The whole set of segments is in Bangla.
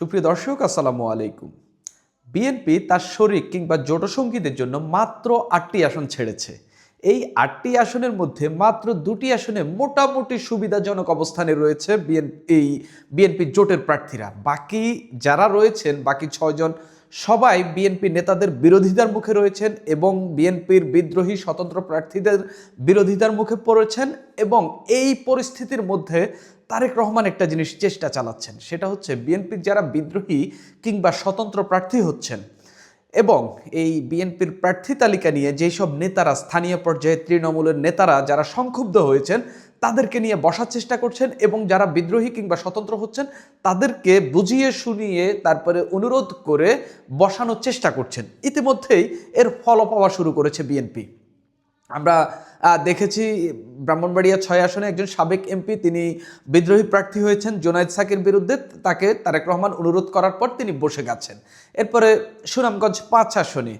সুপ্রিয় দর্শক, আসসালামু আলাইকুম। বিএনপি তার শরিক কিংবা জোটসঙ্গীদের জন্য মাত্র আটটি আসন ছেড়েছে। এই আটটি আসনের মধ্যে মাত্র দুটি আসনে মোটামুটি সুবিধাজনক অবস্থানে রয়েছে এই বিএনপি জোটের প্রার্থীরা। বাকি যারা রয়েছেন, বাকি ছয়জন, সবাই বিএনপি নেতাদের বিরোধিতার মুখে রয়েছেন এবং বিএনপির বিদ্রোহী স্বতন্ত্র প্রার্থীদের বিরোধিতার মুখে পড়েছেন এবং এই পরিস্থিতির মধ্যে তারেক রহমান একটা জিনিস চেষ্টা চালাচ্ছেন, সেটা হচ্ছে বিএনপির যারা বিদ্রোহী কিংবা স্বতন্ত্র প্রার্থী হচ্ছেন এবং এই বিএনপির প্রার্থী তালিকা নিয়ে যেসব নেতারা, স্থানীয় পর্যায়ে তৃণমূলের নেতারা যারা সংক্ষুব্ধ হয়েছেন, তাদেরকে নিয়ে বসার চেষ্টা করছেন এবং যারা বিদ্রোহী কিংবা স্বতন্ত্র হচ্ছেন, তাদেরকে বুঝিয়ে শুনিয়ে তারপরে অনুরোধ করে বসানোর চেষ্টা করছেন। ইতিমধ্যেই এর ফল পাওয়া শুরু করেছে বিএনপি। আমরা দেখেছি ব্রাহ্মণবাড়িয়া ছয় আসনে একজন সাবেক এমপি, তিনি বিদ্রোহী প্রার্থী হয়েছেন জোনায়েদ সাকির বিরুদ্ধে, তাকে তারেক রহমান অনুরোধ করার পর তিনি বসে গেছেন। এরপরে সুনামগঞ্জ পাঁচ আসনে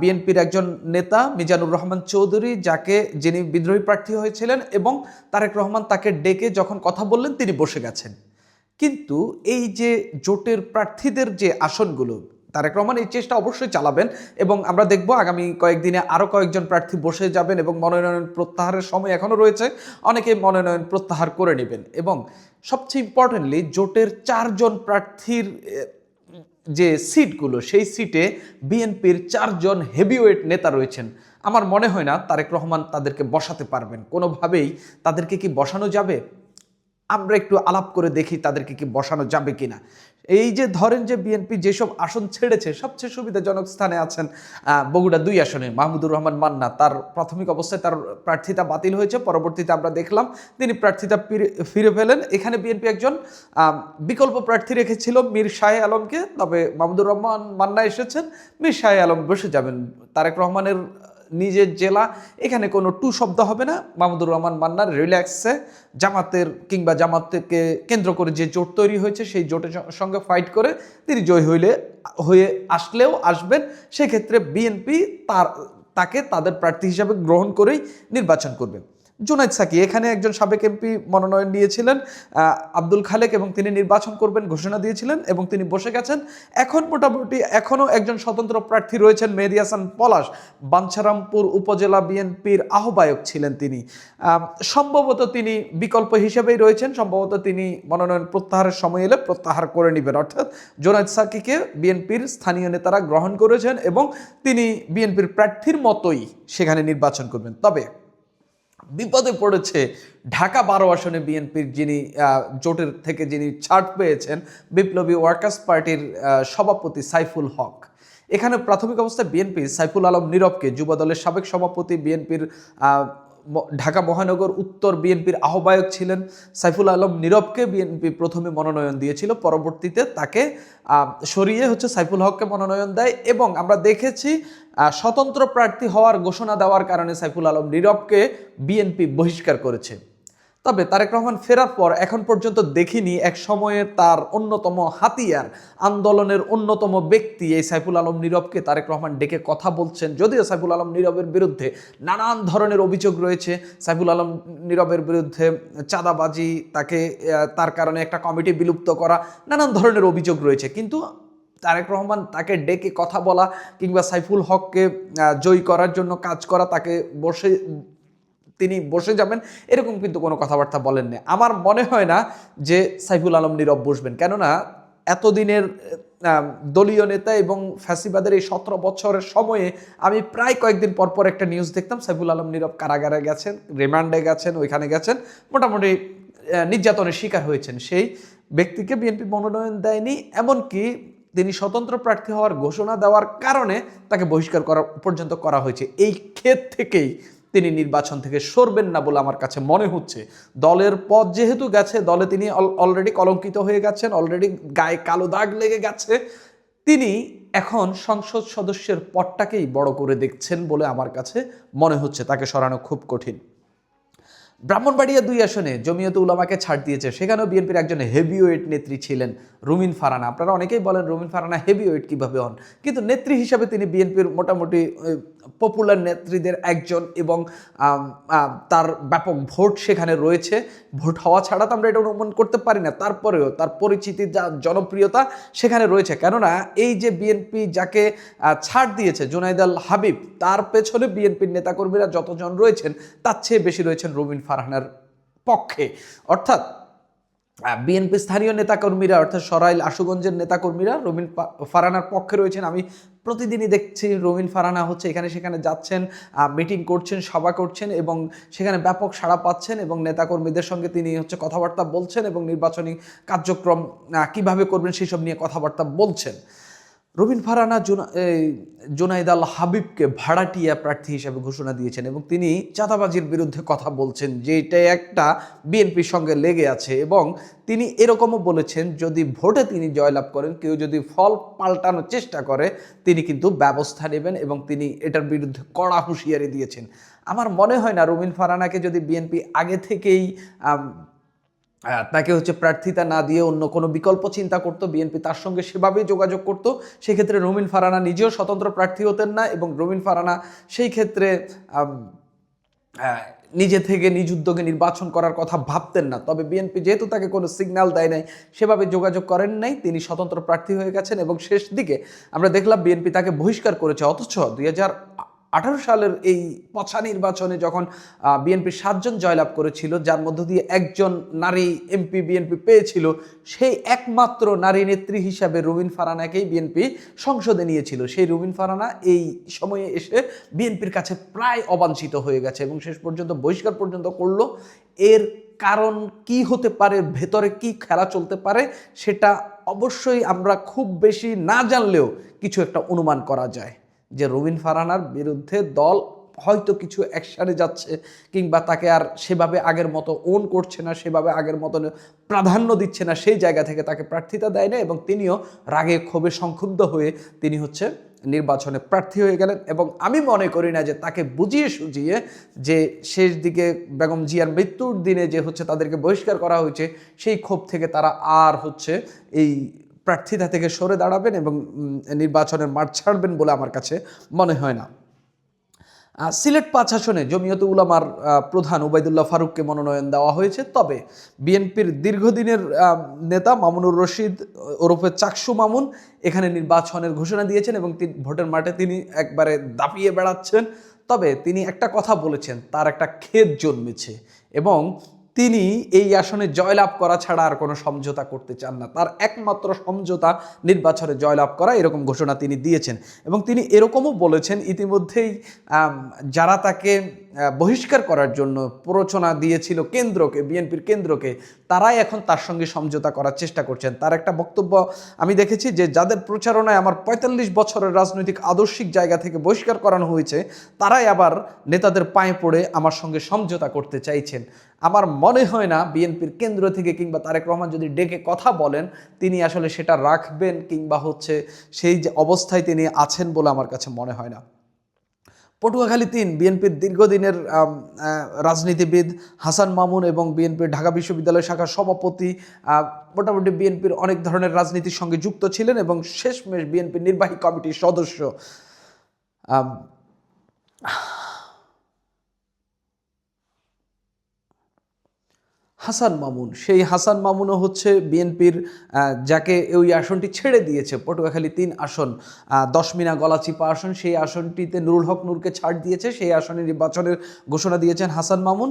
বিএনপির একজন নেতা মিজানুর রহমান চৌধুরী, যাকে যিনি বিদ্রোহী প্রার্থী হয়েছিলেন এবং তারেক রহমান তাকে ডেকে যখন কথা বললেন তিনি বসে গেছেন। কিন্তু এই যে জোটের প্রার্থীদের যে আসনগুলো তারেক রহমান এই চেষ্টা অবশ্যই চালাবেন এবং আমরা দেখব আগামী কয়েকদিনে আরও কয়েকজন প্রার্থী বসে যাবেন এবং মনোনয়ন প্রত্যাহারের সময় এখনও রয়েছে। অনেকে মনোনয়ন প্রত্যাহার করে নেবেন এবং সবচেয়ে ইম্পর্টেন্টলি জোটের চারজন প্রার্থীর যে সিটগুলো, সেই সিটে বিএনপির চারজন হেভিওয়েট নেতা রয়েছেন। আমার মনে হয় না তারেক রহমান তাদেরকে বসাতে পারবেন। কোনোভাবেই তাদেরকে কি বসানো যাবে? আমরা একটু আলাপ করে দেখি তাদেরকে কি বসানো যাবে কিনা। এই যে ধরেন যে বিএনপি যেসব আসন ছেড়েছে, সবচেয়ে সুবিধাজনক স্থানে আছেন বগুড়া দুই আসনে, মাহমুদুর রহমান মান্না। তার প্রাথমিক অবস্থায় তার প্রার্থিতা বাতিল হয়েছে, পরবর্তীতে আমরা দেখলাম তিনি প্রার্থিতা ফিরে- পেলেন এখানে বিএনপি একজন বিকল্প প্রার্থী রেখেছিল মীর শাহে আলমকে, তবে মাহমুদুর রহমান মান্না এসেছেন, মীর শাহে আলম বসে যাবেন। তারেক রহমানের নিজের জেলা, এখানে কোনো টু শব্দ হবে না। মাহমুদুর রহমান মান্নার রিল্যাক্সে জামাতের কিংবা জামাতকে কেন্দ্র করে যে জোট তৈরি হয়েছে, সেই জোটের সঙ্গে ফাইট করে তিনি জয় হইলে, হয়ে আসলেও আসবেন। সেক্ষেত্রে বিএনপি তার, তাকে তাদের প্রার্থী হিসাবে গ্রহণ করেই নির্বাচন করবে। জুনাইদ সাকি। এখানে একজন সাবেক এমপি মনোনয়ন নিয়েছিলেন আব্দুল খালেক, এবং তিনি নির্বাচন করবেন ঘোষণা দিয়েছিলেন, এবং তিনি বসে গেছেন। এখন মোটামুটি এখনও একজন স্বতন্ত্র প্রার্থী রয়েছেন মেহেদি হাসান পলাশ। বাঞ্ছারামপুর উপজেলা বিএনপির আহ্বায়ক ছিলেন তিনি। সম্ভবত তিনি বিকল্প হিসেবেই রয়েছেন, সম্ভবত তিনি মনোনয়ন প্রত্যাহারের সময় এলে প্রত্যাহার করে নেবেন। অর্থাৎ জোনায়দ সাকিকে বিএনপির স্থানীয় নেতারা গ্রহণ করেছেন, এবং তিনি বিএনপির প্রার্থীর মতোই সেখানে নির্বাচন করবেন। তবে বিপদে পড়েছে ঢাকা বারো আসনে বিএনপির যিনি জোটের থেকে যিনি ছাড় পেয়েছেন, বিপ্লবী ওয়ার্কার্স পার্টির সভাপতি সাইফুল হক। এখানে প্রাথমিক অবস্থায় বিএনপি সাইফুল আলম নীরবকে যুব দলের সাবেক সভাপতি, বিএনপির ঢাকা মহানগর উত্তর বিএনপির আহ্বায়ক ছিলেন সাইফুল আলম নীরবকে বিএনপি প্রথমে মনোনয়ন দিয়েছিল, পরবর্তীতে তাকে সরিয়ে হচ্ছে সাইফুল হককে মনোনয়ন দেয় এবং আমরা দেখেছি স্বতন্ত্র প্রার্থী হওয়ার ঘোষণা দেওয়ার কারণে সাইফুল আলম নীরবকে বিএনপি বহিষ্কার করেছে। তবে তারেক রহমান ফেরার পর এখন পর্যন্ত দেখিনি এক সময়ে তার অন্যতম হাতিয়ার। আন্দোলনের অন্যতম ব্যক্তি এই সাইফুল আলম নীরবকে তারেক রহমান ডেকে কথা বলছেন। যদিও সাইফুল আলম নীরবের বিরুদ্ধে নানান ধরনের অভিযোগ রয়েছে, সাইফুল আলম নীরবের বিরুদ্ধে চাঁদাবাজি, তাকে তার কারণে একটা কমিটি বিলুপ্ত করা, নানান ধরনের অভিযোগ রয়েছে। কিন্তু তারেক রহমান তাকে ডেকে কথা বলা কিংবা সাইফুল হককে জয়ী করার জন্য কাজ করা, তাকে বসে তিনি বসে যাবেন, এরকম কিন্তু কোনো কথাবার্তা বলেননি। আমার মনে হয় না যে সাইফুল আলম নীরব বসবেন, কেননা এতদিনের দলীয় নেতা এবং ফ্যাসিবাদের এই সতেরো বছরের সময়ে আমি প্রায় কয়েকদিন পর পর একটা নিউজ দেখতাম, সাইফুল আলম নীরব কারাগারে গেছেন রিমান্ডে গেছেন, ওইখানে গেছেন, মোটামুটি নির্যাতনের শিকার হয়েছেন। সেই ব্যক্তিকে বিএনপি মনোনয়ন দেয়নি, এমনকি তিনি স্বতন্ত্র প্রার্থী হওয়ার ঘোষণা দেওয়ার কারণে তাকে বহিষ্কার করা, পর্যন্ত করা হয়েছে। এই ক্ষেত থেকেই তিনি নির্বাচন থেকে সরবেন না বলে আমার কাছে মনে হচ্ছে। দলের পথ যেহেতু গেছে, দলে তিনি অলরেডি কলঙ্কিত হয়ে গেছেন অলরেডি গায়ে কালো দাগ লেগে গেছে। তিনি এখন সংসদ সদস্যের পদটাকেই বড় করে দেখছেন বলে আমার কাছে মনে হচ্ছে, তাকে সরানো খুব কঠিন। ব্রাহ্মণবাড়িয়া দুই আসনে জমিয়ত উলামাকে ছাড় দিয়েছে, সেখানেও বিএনপির একজন হেভিওয়েট নেত্রী ছিলেন রুমিন ফারানা। আপনারা অনেকেই বলেন রুমিন ফারানা হেভিওয়েট কীভাবে হন? কিন্তু নেত্রী হিসাবে তিনি বিএনপির মোটামুটি পপুলার নেত্রীদের একজন এবং তার ব্যাপক ভোট সেখানে রয়েছে। ভোট হওয়া ছাড়া তো আমরা এটা অনুমান করতে পারি না। তারপরেও তার পরিচিতি, যা জনপ্রিয়তা সেখানে রয়েছে। কেননা এই যে বিএনপি যাকে ছাড় দিয়েছে জুনাইদ আল হাবিব, তার পেছনে বিএনপির নেতাকর্মীরা যতজন রয়েছেন, তার চেয়ে বেশি রয়েছেন রবিন ফারহানার পক্ষে। অর্থাৎ বিএনপি স্থানীয় নেতাকর্মীরা, অর্থাৎ সরাইল আশুগঞ্জের নেতাকর্মীরা রবিন ফারানার পক্ষে রয়েছেন। আমি প্রতিদিনই দেখছি রবিন ফারানা হচ্ছে এখানে, সেখানে যাচ্ছেন মিটিং করছেন, সভা করছেন এবং সেখানে ব্যাপক সাড়া পাচ্ছেন এবং নেতাকর্মীদের সঙ্গে তিনি হচ্ছে কথাবার্তা বলছেন এবং নির্বাচনী কার্যক্রম কীভাবে করবেন সেসব নিয়ে কথাবার্তা বলছেন। রবিন ফারানা জুনাইদ আল হাবিবকে ভাড়াটিয়া প্রার্থী হিসেবে ঘোষণা দিয়েছেন এবং তিনি চাঁদাবাজির বিরুদ্ধে কথা বলছেন যে এটা একটা বিএনপির সঙ্গে লেগে আছে এবং তিনি এরকমও বলেছেন, যদি ভোটে তিনি জয়লাভ করেন, কেউ যদি ফল পাল্টানোর চেষ্টা করে, তিনি কিন্তু ব্যবস্থা নেবেন এবং তিনি এটার বিরুদ্ধে কড়া হুঁশিয়ারি দিয়েছেন। আমার মনে হয় না রবিন ফারানাকে যদি বিএনপি আগে থেকেই তাকে হচ্ছে প্রার্থিতা না দিয়ে অন্য কোনো বিকল্প চিন্তা করতো, বিএনপি তার সঙ্গে সেভাবেই যোগাযোগ করতো। সেক্ষেত্রে রমিন ফারানা নিজেও স্বতন্ত্র প্রার্থী হতেন না এবং রমিন ফারানা সেই ক্ষেত্রে নিজে থেকে নিজ উদ্যোগে নির্বাচন করার কথা ভাবতেন না। তবে বিএনপি যেহেতু তাকে কোনো সিগন্যাল দেয় নাই, সেভাবে যোগাযোগ করেন নাই, তিনি স্বতন্ত্র প্রার্থী হয়ে গেছেন এবং শেষ দিকে আমরা দেখলাম বিএনপি তাকে বহিষ্কার করেছে, অথচ দুই হাজার আঠারো সালের এই পছা নির্বাচনে যখন বিএনপি সাতজন জয়লাভ করেছিল, যার মধ্য দিয়ে একজন নারী এমপি বিএনপি পেয়েছিল, সেই একমাত্র নারী নেত্রী হিসাবে রুবিন ফারানাকেই বিএনপি সংসদে নিয়েছিল। সেই রুবিন ফারানা এই সময়ে এসে বিএনপির কাছে প্রায় অবাঞ্ছিত হয়ে গেছে এবং শেষ পর্যন্ত, বহিষ্কার পর্যন্ত করল। এর কারণ কি হতে পারে, ভেতরে কি খেলা চলতে পারে, সেটা অবশ্যই আমরা খুব বেশি না জানলেও কিছু একটা অনুমান করা যায়। যে রবিন ফারানার বিরুদ্ধে দল হয়তো কিছু অ্যাকশানে যাচ্ছে কিংবা তাকে আর সেভাবে আগের মতো ওন করছে না, সেভাবে আগের মতো প্রাধান্য দিচ্ছে না, সেই জায়গা থেকে তাকে প্রার্থিতা দেয় না এবং তিনিও রাগে ক্ষোভে সংক্ষুব্ধ হয়ে তিনি হচ্ছে নির্বাচনে প্রার্থী হয়ে গেলেন এবং আমি মনে করি না যে তাকে বুঝিয়ে সুঝিয়ে যে শেষ দিকে বেগম জিয়ার মৃত্যুর দিনে যে হচ্ছে তাদেরকে বহিষ্কার করা হয়েছে, সেই ক্ষোভ থেকে তারা আর হচ্ছে এই প্রার্থিতা থেকে সরে দাঁড়াবেন এবং নির্বাচনের মাঠ ছাড়বেন বলে আমার কাছে মনে হয় না। সিলেট পাঁচ আসনে জমিয়ত উলামার প্রধান ওবায়দুল্লাহ ফারুককে মনোনয়ন দেওয়া হয়েছে। তবে বিএনপির দীর্ঘদিনের নেতা মামুনুর রশিদ, ওরফে চাকসু মামুন এখানে নির্বাচনের ঘোষণা দিয়েছেন এবং ভোটের মাঠে তিনি একবারে দাপিয়ে বেড়াচ্ছেন। তবে তিনি একটা কথা বলেছেন, তার একটা খেদ জন্মেছে এবং তিনি এই আসনে জয়লাভ করা ছাড়া আর কোনো সমঝোতা করতে চান না। তার একমাত্র সমঝোতা নির্বাচনে জয়লাভ করা এরকম ঘোষণা তিনি দিয়েছেন। এবং তিনি এরকমও বলেছেন, ইতিমধ্যেই যারা তাকে বহিষ্কার করার জন্য প্ররোচনা দিয়েছিল কেন্দ্রকে, বিএনপির কেন্দ্রকে, তারাই এখন তার সঙ্গে সমঝোতা করার চেষ্টা করছেন। তার একটা বক্তব্য আমি দেখেছি যে, যাদের প্রচারণায় আমার পঁয়তাল্লিশ বছরের রাজনৈতিক আদর্শিক জায়গা থেকে বহিষ্কার করানো হয়েছে, তারাই আবার নেতাদের পায়ে পড়ে আমার সঙ্গে সমঝোতা করতে চাইছেন। আমার মনে হয় না বিএনপির কেন্দ্র থেকে কিংবা তারেক রহমান যদি ডেকে কথা বলেন, তিনি আসলে সেটা রাখবেন কিংবা হচ্ছে সেই যে অবস্থায় তিনি আছেন বলে আমার কাছে মনে হয় না। পটুয়াখালী তিন, বিএনপির দীর্ঘদিনের রাজনীতিবিদ হাসান মামুন এবং বিএনপির ঢাকা বিশ্ববিদ্যালয় শাখার সভাপতি মোটামুটি বিএনপির অনেক ধরনের রাজনীতির সঙ্গে যুক্ত ছিলেন এবং শেষমেশ বিএনপির নির্বাহী কমিটির সদস্য। হাসান মামুন। সেই হাসান মামুনও হচ্ছে বিএনপির যাকে ওই আসনটি ছেড়ে দিয়েছে, পটুয়াখালী তিন আসন দশমিনা গলাচিপা আসন, সেই আসনটিতে নুরুল হক নূরকে ছাড় দিয়েছে, সেই আসনে নির্বাচনের ঘোষণা দিয়েছেন হাসান মামুন।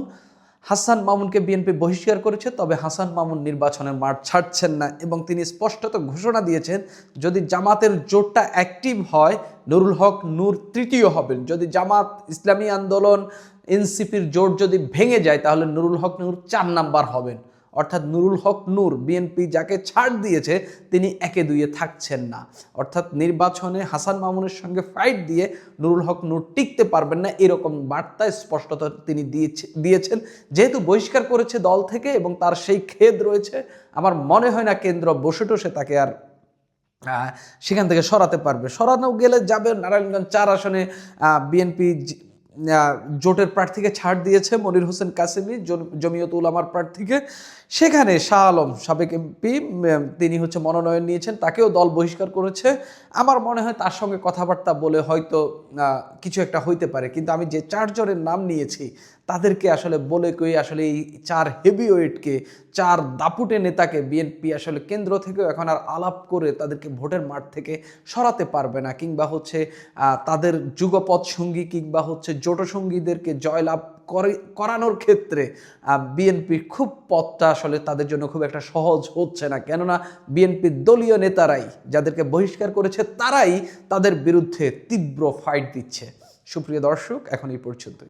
হাসান মামুনকে বিএনপি বহিষ্কার করেছে, তবে হাসান মামুন নির্বাচনের মাঠ ছাড়ছেন না এবং তিনি স্পষ্টত ঘোষণা দিয়েছেন, যদি জামাতের জোটটা অ্যাক্টিভ হয়, নুরুল হক নূর তৃতীয় হবেন। যদি জামাত ইসলামী আন্দোলন, এনসিপির জোট যদি ভেঙে যায়, তাহলে নুরুল হক নূর চার নাম্বার হবেন। অর্থাৎ নুরুল হক নূর, বিএনপি যাকে ছাড় দিয়েছে, তিনি একে দুইয়ে থাকছেন না। অর্থাৎ নির্বাচনে হাসান মামুনের সঙ্গে ফাইট দিয়ে নুরুল হক নূর টিকতে পারবেন না, এরকম বার্তা স্পষ্টত তিনি দিয়েছে দিয়েছেন। যেহেতু বহিষ্কার করেছে দল থেকে এবং তার সেই খেদ রয়েছে, আমার মনে হয় না কেন্দ্র বসে টসে তাকে আর সেখান থেকে সরাতে পারবে। সরানো গেলে যাবে নারায়ণগঞ্জ চার আসনে বিএনপি জোটের প্রার্থীকে ছাড় দিয়েছে মনির হোসেন কাসেমি জমিয়ত উলামার প্রার্থীকে। সেখানে শাহ আলম, সাবেক এমপি তিনি হচ্ছে মনোনয়ন নিয়েছেন, তাকেও দল বহিষ্কার করেছে। আমার মনে হয় তার সঙ্গে কথাবার্তা বলে হয়তো কিছু একটা হইতে পারে। কিন্তু আমি যে চারজনের নাম নিয়েছি তাদেরকে আসলে বলে কই আসলে এই চার হেভি ওয়েটকে চার দাপুটে নেতাকে বিএনপি আসলে কেন্দ্র থেকেও এখন আর আলাপ করে তাদেরকে ভোটের মাঠ থেকে সরাতে পারবে না। কিংবা হচ্ছে তাদের যুগপৎ সঙ্গী কিংবা হচ্ছে জোট সঙ্গীদেরকে জয়লাভ করে, করানোর ক্ষেত্রে বিএনপির খুব পথটা আসলে তাদের জন্য খুব একটা সহজ হচ্ছে না। কেননা বিএনপির দলীয় নেতারাই যাদেরকে বহিষ্কার করেছে, তারাই তাদের বিরুদ্ধে তীব্র ফাইট দিচ্ছে। সুপ্রিয় দর্শক, এখন এই পর্যন্ত